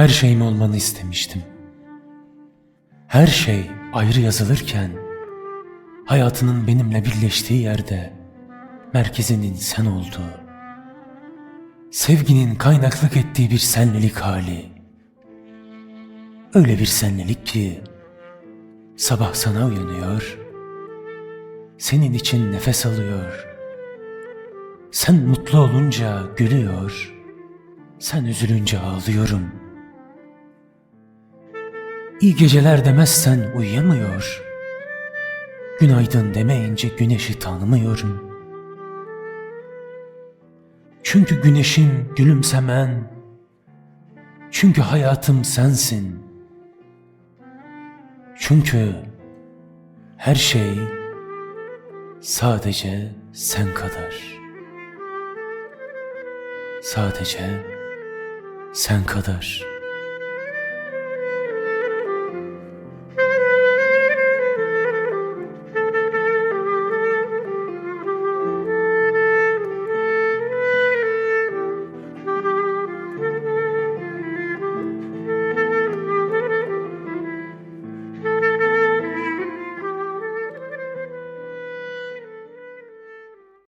Her şeyim olmanı istemiştim. Her şey ayrı yazılırken hayatının benimle birleştiği yerde merkezinin sen olduğu, sevginin kaynaklık ettiği bir senlilik hali. Öyle bir senlilik ki sabah sana uyanıyor, senin için nefes alıyor. Sen mutlu olunca gülüyor, sen üzülünce ağlıyorum. İyi geceler demezsen uyuyamıyor. Günaydın demeyince güneşi tanımıyorum. Çünkü güneşim gülümsemen, çünkü hayatım sensin. Çünkü her şey sadece sen kadar. Sadece sen kadar.